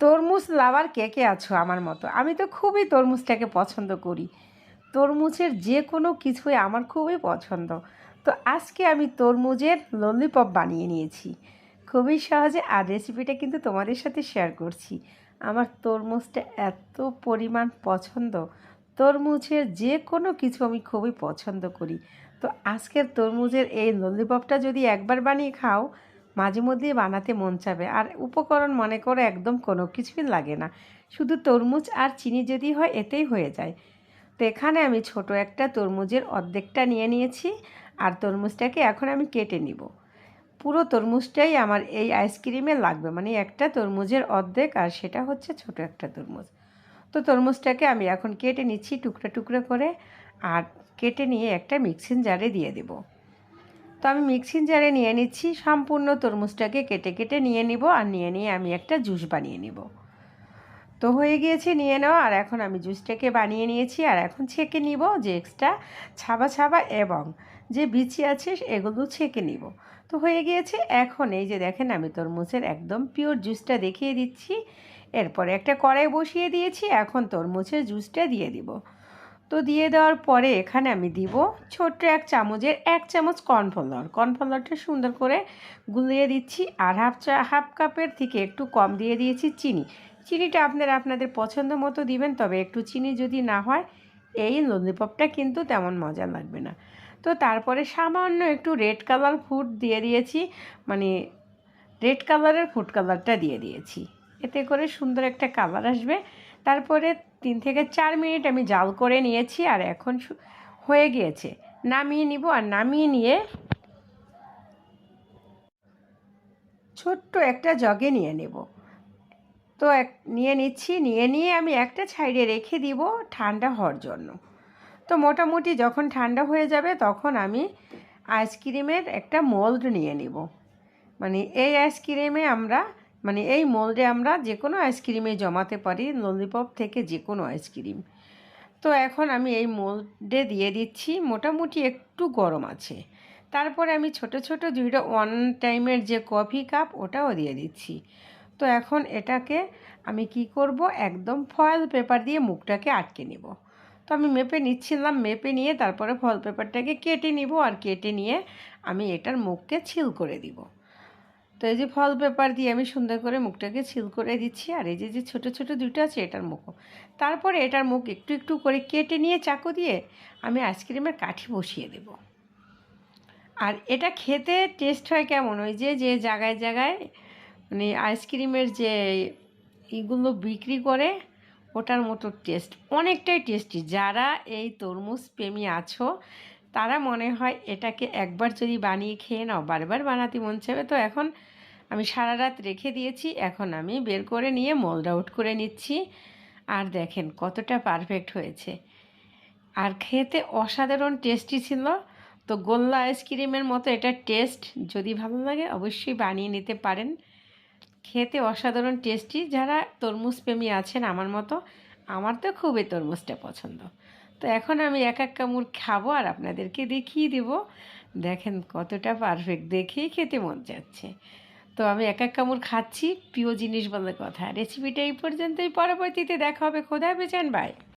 তরমুজ লাভার কে কে আছো আমার মতো? আমি তো খুবই তরমুজটাকে পছন্দ করি। তরমুজের যে কোনো কিছুই আমার খুবই পছন্দ। তো আজকে আমি তরমুজের ললিপপ বানিয়ে নিয়েছি। খুবই সহজে আর রেসিপিটা কিন্তু তোমাদের সাথে শেয়ার করছি। আমার তরমুজটা এত পরিমাণ পছন্দ। তরমুজের যে কোনো কিছু আমি খুবই পছন্দ করি। তো আজকের তরমুজের এই ললিপপটা যদি একবার বানিয়ে খাও মাঝে মধ্যেই বানাতে মন চাবে। আর উপকরণ মনে করে একদম কোনো কিছুই লাগে না। শুধু তরমুজ আর চিনি যদি হয় এতেই হয়ে যায়। তো এখানে আমি ছোট একটা তরমুজের অর্ধেকটা নিয়ে নিয়েছি আর তরমুজটাকে এখন আমি কেটে নিব। পুরো তরমুজটাই আমার এই আইসক্রিমে লাগবে। মানে একটা তরমুজের অর্ধেক আর সেটা হচ্ছে ছোট একটা তরমুজ। তো তরমুজটাকে আমি এখন কেটে নিচ্ছি টুকরো টুকরো করে আর কেটে নিয়ে একটা মিক্সিং জারে দিয়ে দেবো। তো আমি মিক্সিং জারে নিয়ে নিচ্ছি, সম্পূর্ণ তরমুজটাকে কেটে কেটে নিয়ে নিব আর নিয়ে নিয়ে আমি একটা জুস বানিয়ে নিব। তো হয়ে গিয়েছে নিয়ে নেওয়া, আর এখন আমি জুসটাকে বানিয়ে নিয়েছি, আর এখন ছেঁকে নিব যে এক্সট্রা ছাবা ছাবা এবং যে বিচি আছে এগুলো ছেঁকে নিব। তো হয়ে গিয়েছে, এখন এই যে দেখেন আমি তরমুজের একদম পিওর জুসটা দেখিয়ে দিচ্ছি। এরপরে একটা কড়াই বসিয়ে দিয়েছি, এখন তরমুজের জুসটা দিয়ে দিব। তো দিয়ে দেওয়ার পরে এখানে আমি দিব ছোট্ট এক চামচের এক চামচ কর্নফ্লাওয়ার। কর্নফ্লাওয়ারটা সুন্দর করে গুলিয়ে দিচ্ছি আর হাফ চা, হাফ কাপের থেকে একটু কম দিয়ে দিয়েছি চিনি। চিনিটা আপনারা আপনাদের পছন্দ মতো দিবেন, তবে একটু চিনি যদি না হয়, এই ললিপপটা কিন্তু তেমন মজা লাগবে না। তো তারপরে সামান্য একটু রেড কালার ফুড দিয়ে দিয়েছি মানে রেড কালারের ফুড কালারটা দিয়ে দিয়েছি। এতে করে সুন্দর একটা কালার আসবে। তারপরে তিন থেকে চার মিনিট আমি জাল করে নিয়েছি আর এখন হয়ে গিয়েছে। নামিয়ে নিব আর নামিয়ে নিয়ে ছোট্ট একটা জগে নিয়ে নেব। তো এক নিয়ে নিচ্ছি, নিয়ে নিয়ে আমি একটা সাইডে রেখে দিব ঠান্ডা হওয়ার জন্য। তো মোটামুটি যখন ঠান্ডা হয়ে যাবে তখন আমি আইসক্রিমের একটা মোল্ড নিয়ে নিব। মানে এই আইসক্রিমে আমরা মানে এই মোল্ডে আমরা যে কোনো আইসক্রিমে জমাতে পারি ললিপপ থেকে যে কোনো আইসক্রিম তো এখন আমি এই মোল্ডে দিয়ে দিচ্ছি, মোটামুটি একটু গরম আছে। তারপরে আমি ছোট ছোট দুইটা ওয়ান টাইমের যে কফি কাপ ওটাও দিয়ে দিচ্ছি। তো এখন এটাকে আমি কি করব? একদম ফয়েল পেপার দিয়ে মুখটাকে আটকে নিব। তো আমি মেপে নিচ্ছিলাম, মেপে নিয়ে তারপরে ফয়েল পেপারটাকে কেটে নিব আর কেটে নিয়ে আমি এটার মুখকে ছিল করে দিব। তো এই যে ফল পেপার দিয়ে আমি সুন্দর করে মুখটাকে ছিল করে দিচ্ছি, আর এই যে যে ছোটো ছোটো দুটো আছে এটার মুখও। তারপরে এটার মুখ একটু একটু করে কেটে নিয়ে চাকু দিয়ে আমি আইসক্রিমের কাঠি বসিয়ে দেব। আর এটা খেতে টেস্ট হয় কেমন? ওই যে যে জায়গায় জায়গায় মানে আইসক্রিমের যে এইগুলো বিক্রি করে, ওটার মতো টেস্ট অনেকটাই টেস্টি যারা এই তরমুজ প্রেমী আছো তারা মনে হয় এটাকে একবার যদি বানিয়ে খেয়ে নাও, বারবার বানাতে মন চাবে তো এখন আমি সারা রাত রেখে দিয়েছি, এখন আমি বের করে নিয়ে মোল্ড আউট করে নিচ্ছি। আর দেখেন কতটা পারফেক্ট হয়েছে। আর খেতে অসাধারণ টেস্টি ছিল। তো গোল্লা আইসক্রিমের মতো এটা টেস্ট যদি ভালো লাগে অবশ্যই বানিয়ে নিতে পারেন। খেতে অসাধারণ টেস্টি যারা তরমুজ প্রেমী আছেন আমার মতো, আমার তো খুবই তরমুজটা পছন্দ। তো এখন আমি এক এক কামড় খাব আর আপনাদেরকে দেখিয়ে দেব। দেখেন কতটা পারফেক্ট দেখেই খেতে মন যাচ্ছে। তো আমি এক এক কামড় খাচ্ছি, প্রিয় জিনিস বলার কথা রেসিপিটা এই পর্যন্তই, পরবর্তীতে দেখা হবে। খোদা বেচান বাই